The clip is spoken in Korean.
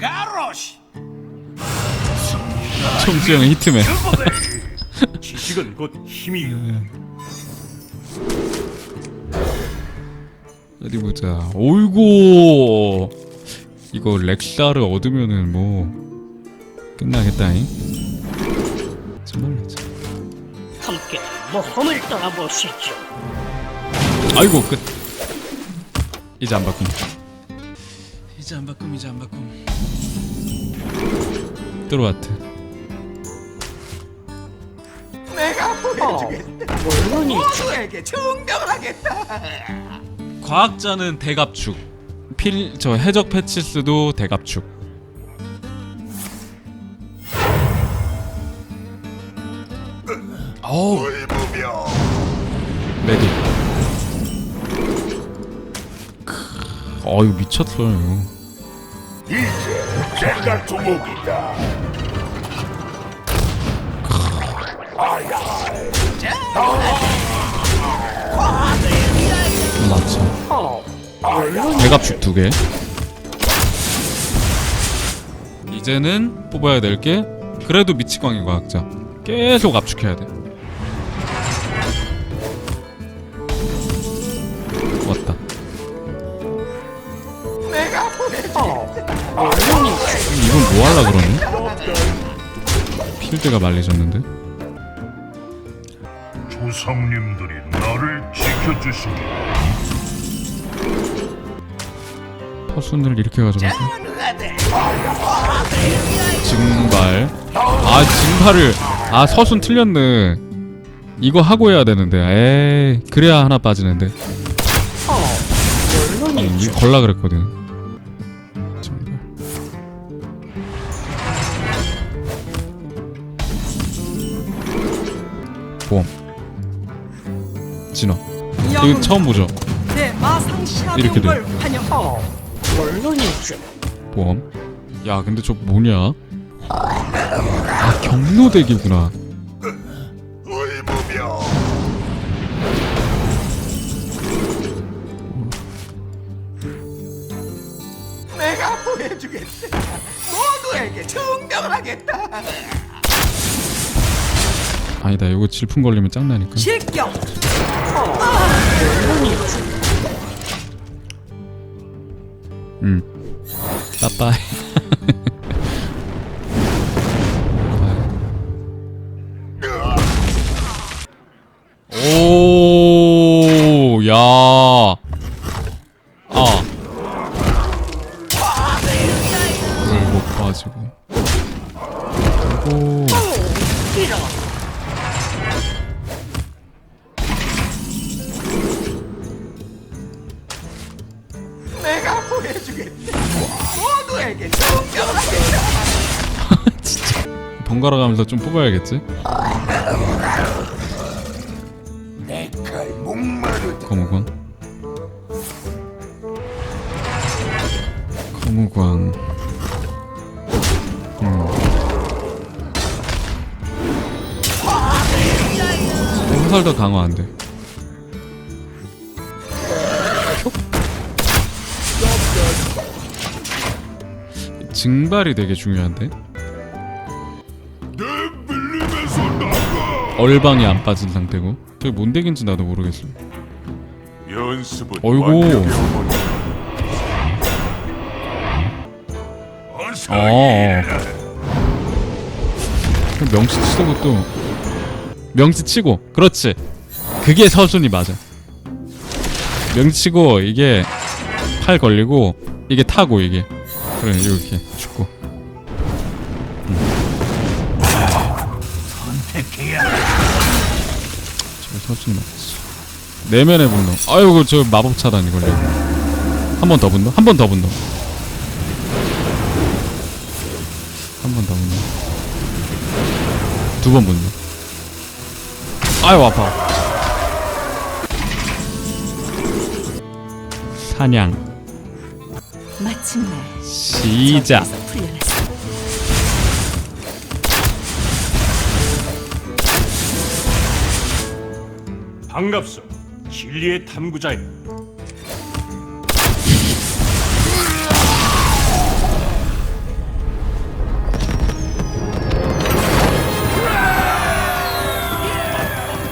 가로시! 총수형 히트맨. 지식은 곧 힘이 어디 보자. 오이고 이거 렉사를 얻으면은 뭐 끝나겠다잉? 정말이지 함께 모험을 떠나보시죠. 아이고 끝. 이제 안 바꿈 이제 안 바꿈 이제 안 바꿈. 보여주겠다 물론이죠. 모두에게 증명을 하겠다. 과학자는 대갑축. 필 저 해적 패치스도 대갑축. 어우. 레디 크, 어유 미쳤어요 이제 제가 두목이다. 맞죠. 어, 물론 대갑축 두개. 이제는 뽑아야 될 게 그래도 미치광이 과학자. 계속 압축해야 돼 뭐 하려 그러니? 필드가 말리졌는데? 조상님들이 나를 지켜주시니. 퍼순을 이렇게 전하들 증발. 아 증발을. 아 서순 틀렸네. 이거 하고 해야 되는데. 에이 그래야 하나 빠지는데. 어. 이거 걸라 그랬거든 보험 진화 이거 처음 보죠? 내 마상시합에 이렇게 돼. 환영. 어, 물론이죠. 보험? 야 근데 저 뭐냐? 아 경로대기구나. 내가 보여주겠다. 모두에게 증명을 하겠다 아니다 이거 질풍 걸리면 짱나니까 실격. 물론이죠. 응. 빠빠이. 오, 야. 아. 그걸 못 빠지고. 오. 이런 모두에게 증명을 하겠다 번갈아 가면서 좀 뽑아야겠지? 거무광. 거무광. 음. 화살 더 강화 안 돼. 증발이 되게 중요한데. 얼방이 안 빠진 상태고? 저게 뭔 덱인지 나도 모르겠어. 연습은 어이구. 어. 그럼 명치 치고 또 명치 치고. 그렇지. 그게 서순이 맞아. 명치 치고 이게 팔 걸리고 이게 타고 이게 그래 이렇게 죽고. 저 서순이 맞지 내면의 분노. 아이고 저 마법 차단 이 걸려 한번 더 분노? 한 번 더 분노. 한 번 더 분노. 두 번 분노. 아유 아파. 사냥 마침내 시작 저기에서 풀려났어. 반갑소. 진리의 탐구자여.